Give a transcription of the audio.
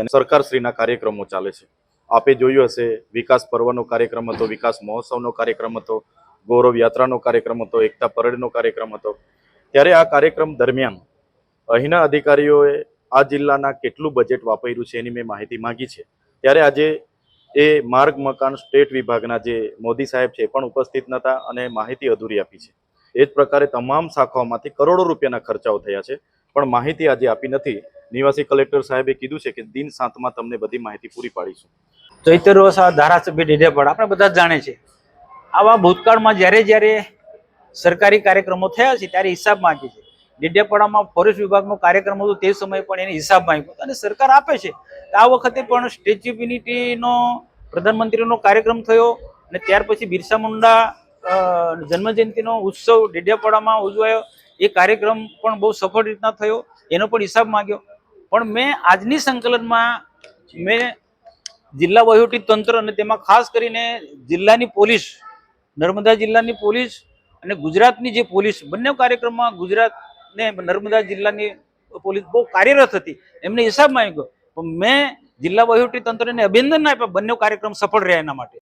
અને સરકારશ્રીના કાર્યક્રમો ચાલે છે. આપે જોયું હશે, વિકાસ પર્વનો કાર્યક્રમ હતો, વિકાસ મહોત્સવનો કાર્યક્રમ હતો, ગૌરવ યાત્રાનો કાર્યક્રમ હતો, એકતા પરેડનો કાર્યક્રમ હતો. ત્યારે આ કાર્યક્રમ દરમિયાન અહીંના અધિકારીઓએ આ જિલ્લાના કેટલું બજેટ વાપર્યું છે એની મેં માહિતી માંગી છે. ત્યારે આજે એ માર્ગ, મકાન, સ્ટેટ વિભાગના જે મોદી સાહેબ છે પણ ઉપસ્થિત નહોતા અને માહિતી અધૂરી આપી છે. એ જ પ્રકારે તમામ શાખાઓમાંથી કરોડો રૂપિયાના ખર્ચાઓ થયા છે. પણ માહિતી આજે આપી નથી. નિવાસી કલેક્ટર સાહેબે કીધું છે કે દિન સાતમાં તમને બધી માહિતી પૂરી પાડીશું. ચૈતર વસાવા ધારાસભ્ય ડેડિયાપાડ આપણે બધા જાણે છે આવા ભૂતકાળમાં જ્યારે જ્યારે સરકારી કાર્યક્રમો થયા છે ત્યારે હિસાબ માંગે છે. ડેડિયાપાડામાં ફોરેસ્ટ વિભાગનો કાર્યક્રમ હતો તે સમયે પણ એને હિસાબ માંગ્યો અને સરકાર આપે છે. આ વખતે પણ સ્ટેચ્યુ ઓફ યુનિટીનો પ્રધાનમંત્રીનો કાર્યક્રમ થયો અને ત્યાર પછી બિરસા મુંડા જન્મજયંતિનો ઉત્સવ ડેડિયાપાડામાં ઉજવાયો. એ કાર્યક્રમ પણ બહુ સફળ રીતના થયો. એનો પણ હિસાબ માંગ્યો. પણ મેં આજની સંકલનમાં મેં જિલ્લા વહીવટી તંત્ર અને તેમાં ખાસ કરીને જિલ્લાની પોલીસ, નર્મદા જિલ્લાની પોલીસ અને ગુજરાતની જે પોલીસ, બંને કાર્યક્રમમાં ગુજરાત ને નર્મદા જિલ્લાની પોલીસ બહુ કાર્યરત હતી. એમને હિસાબ માંગ્યો. પણ મેં જિલ્લા વહીવટી તંત્રને અભિનંદન આપ્યા, બંને કાર્યક્રમ સફળ રહ્યા એના માટે.